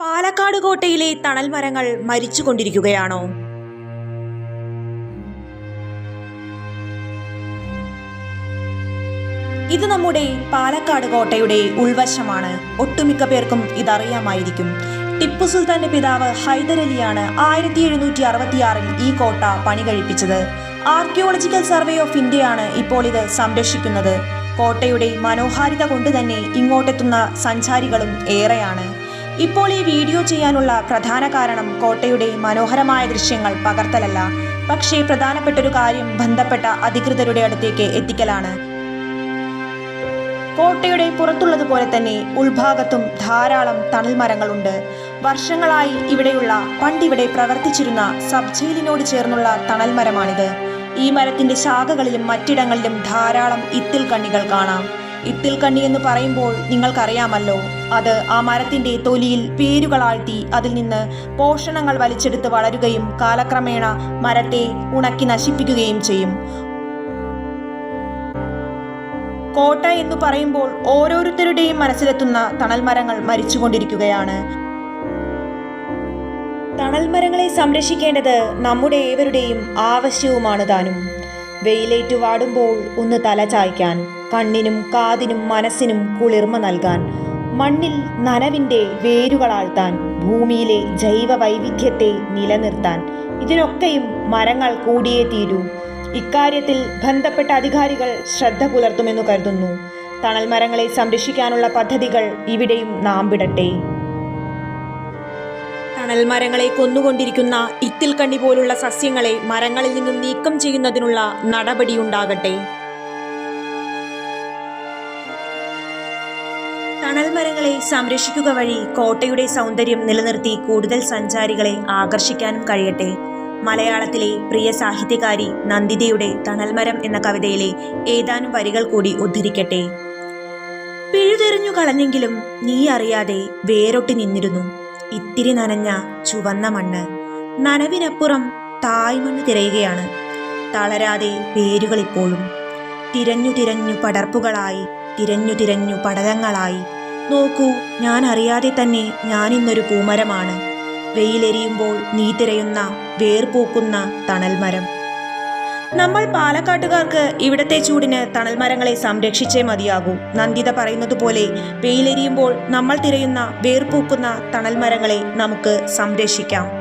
പാലക്കാട് കോട്ടയിലെ തണൽ മരങ്ങൾ മരിച്ചുകൊണ്ടിരിക്കുകയാണോ? ഇത് നമ്മുടെ പാലക്കാട് കോട്ടയുടെ ഉൾവശമാണ്. ഒട്ടുമിക്ക പേർക്കും ഇതറിയാമായിരിക്കും. ടിപ്പു സുൽത്താന്റെ പിതാവ് ഹൈദരലിയാണ് ആയിരത്തി എഴുന്നൂറ്റി അറുപത്തിയാറിൽ ഈ കോട്ട പണി കഴിപ്പിച്ചത് ആർക്കിയോളജിക്കൽ സർവേ ഓഫ് ഇന്ത്യയാണ് ഇപ്പോൾ ഇത് സംരക്ഷിക്കുന്നത്. കോട്ടയുടെ മനോഹാരിത കൊണ്ട് തന്നെ ഇങ്ങോട്ടെത്തുന്ന സഞ്ചാരികളും ഏറെയാണ്. ഇപ്പോൾ ഈ വീഡിയോ ചെയ്യാനുള്ള പ്രധാന കാരണം കോട്ടയുടെ മനോഹരമായ ദൃശ്യങ്ങൾ പകർത്തലല്ല. പക്ഷേ പ്രധാനപ്പെട്ട ഒരു കാര്യം ബന്ധപ്പെട്ട അധികൃതരുടെ അടുത്തേക്ക് എത്തിക്കലാണ്. കോട്ടയുടെ പുറത്തുള്ളതുപോലെ തന്നെ ഉൾഭാഗത്തും ധാരാളം തണൽ മരങ്ങളുണ്ട് വർഷങ്ങളായി ഇവിടെയുള്ള പണ്ടിവിടെ പ്രവർത്തിച്ചിരുന്ന സബ് ജയിലിനോട് ചേർന്നുള്ള തണൽ മരമാണിത് ഈ മരത്തിന്റെ ശാഖകളിലും മറ്റിടങ്ങളിലും ധാരാളം ഇത്തിൽ കണ്ണികൾ കാണാം. ഇത്തിൽ കണ്ണി എന്ന് പറയുമ്പോൾ നിങ്ങൾക്കറിയാമല്ലോ അത് ആ മരത്തിന്റെ തൊലിയിൽ പേരുകളാഴ്ത്തി അതിൽ നിന്ന് പോഷണങ്ങൾ വലിച്ചെടുത്ത് വളരുകയും കാലക്രമേണ മരത്തെ ഉണക്കി നശിപ്പിക്കുകയും ചെയ്യും. കോട്ട എന്ന് പറയുമ്പോൾ ഓരോരുത്തരുടെയും മനസ്സിലെത്തുന്ന തണൽ മരങ്ങൾ മരിച്ചുകൊണ്ടിരിക്കുകയാണ്. തണൽ മരങ്ങളെ സംരക്ഷിക്കേണ്ടത് നമ്മുടെ ഏവരുടെയും ആവശ്യവുമാണ് താനും. വെയിലേറ്റു വാടുമ്പോൾ ഒന്ന് തല ചായ്ക്കാൻ കണ്ണിനും കാതിനും മനസ്സിനും കുളിർമ നൽകാൻ മണ്ണിൽ നനവിന്റെ വേരുകളാഴ്ത്താൻ ഭൂമിയിലെ ജൈവ വൈവിധ്യത്തെ നിലനിർത്താൻ. ഇതിനൊക്കെയും മരങ്ങൾ കൂടിയേ തീരൂ. ഇക്കാര്യത്തിൽ ബന്ധപ്പെട്ട അധികാരികൾ ശ്രദ്ധ പുലർത്തുമെന്ന് കരുതുന്നു. തണൽ മരങ്ങളെ സംരക്ഷിക്കാനുള്ള പദ്ധതികൾ ഇവിടെയും നാം വിടട്ടെ. തണൽ മരങ്ങളെ കൊന്നുകൊണ്ടിരിക്കുന്ന ഇത്തിൽക്കണ്ണി പോലുള്ള സസ്യങ്ങളെ മരങ്ങളിൽ നിന്നും നീക്കം ചെയ്യുന്നതിനുള്ള നടപടിയുണ്ടാകട്ടെ. തണൽ മരങ്ങളെ സംരക്ഷിക്കുക വഴി കോട്ടയുടെ സൗന്ദര്യം നിലനിർത്തി കൂടുതൽ സഞ്ചാരികളെ ആകർഷിക്കാനും കഴിയട്ടെ. മലയാളത്തിലെ പ്രിയ സാഹിത്യകാരി നന്ദിതയുടെ തണൽമരം എന്ന കവിതയിലെ ഏതാനും വരികൾ കൂടി ഉദ്ധരിക്കട്ടെ. പിഴുതെറിഞ്ഞു കളഞ്ഞെങ്കിലും നീ അറിയാതെ വേരൊട്ടി നിന്നിരുന്നു. ഇത്തിരി നനഞ്ഞ ചുവന്ന മണ്ണ്. നനവിനപ്പുറം തായ്മണ്ണ് തിരയുകയാണ്. തളരാതെ വേരുകൾ ഇപ്പോഴും. തിരഞ്ഞു തിരഞ്ഞു പടർപ്പുകളായി തിരഞ്ഞു തിരഞ്ഞു പടലങ്ങളായി. നോക്കൂ ഞാൻ അറിയാതെ തന്നെ ഞാനിന്നൊരു പൂമരമാണ്. വെയിലെരിയുമ്പോൾ നീ തിരയുന്ന വേർപൂക്കുന്ന തണൽമരം. നമ്മൾ പാലക്കാട്ടുകാർക്ക് ഇവിടത്തെ ചൂടിന് തണൽമരങ്ങളെ സംരക്ഷിച്ചേ മതിയാകൂ. നന്ദിത പറയുന്നത് പോലെ വെയിലെരിയുമ്പോൾ നമ്മൾ തിരയുന്ന വേർപൂക്കുന്ന തണൽമരങ്ങളെ നമുക്ക് സംരക്ഷിക്കാം.